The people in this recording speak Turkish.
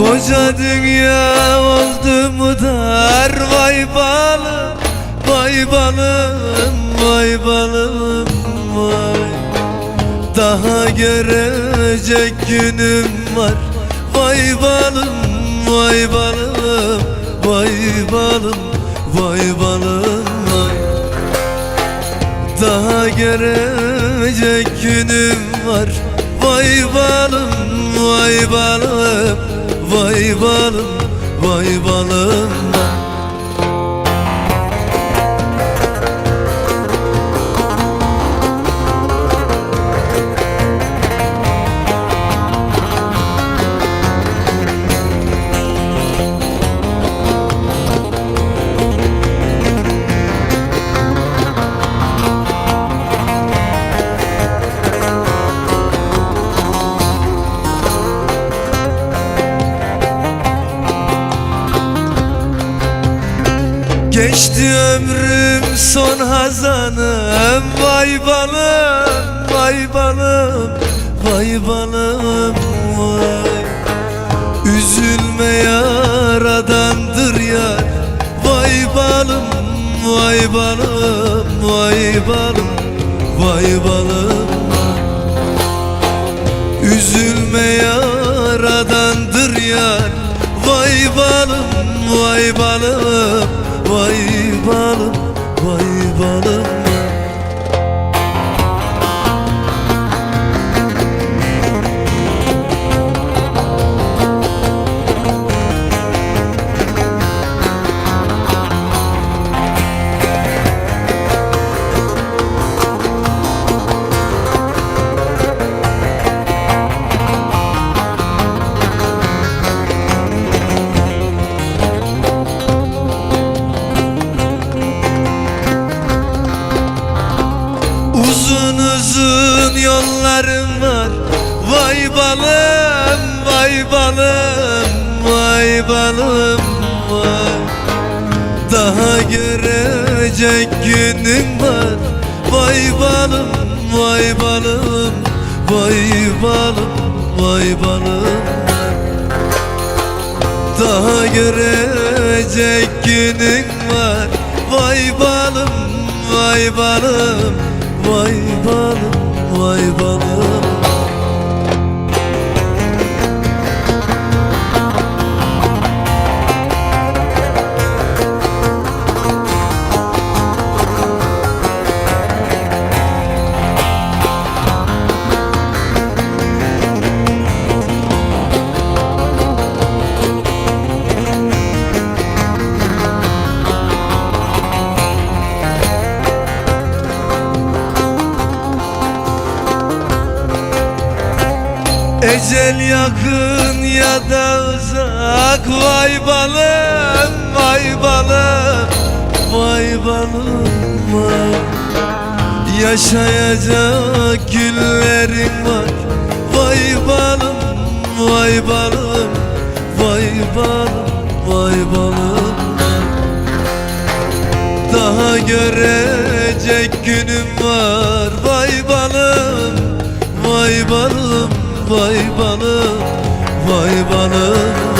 Koca dünya oldu mu dar? Vay balım, vay balım, vay balım vay. Daha görecek günüm var. Vay balım, vay balım, vay balım, vay balım vay. Daha görecek günüm var. Vay balım, vay balım, vay balım, vay balım Geçti ömrüm son hazanım. Vay balım, vay balım, vay balım vay. Üzülme yaradandır yar. Vay balım, vay balım, vay balım, vay balım. Üzülme yaradandır yar. Vay balım, vay balım, vay balım, vay balım Uzun uzun yollarım var. Vay balım, vay balım, vay balım vay. Daha görecek günüm var. Vay balım, vay balım, vay balım, vay balım. Daha görecek günün var. Vay balım, vay balım Vay balım, vay balım Ecel yakın ya da uzak Vay balım, vay balım Vay balım, vay. Yaşayacak günlerin var Vay balım, vay balım Vay balım, vay balım. Daha görecek günüm var Vay balım, vay balım, Vay balık, vay balık.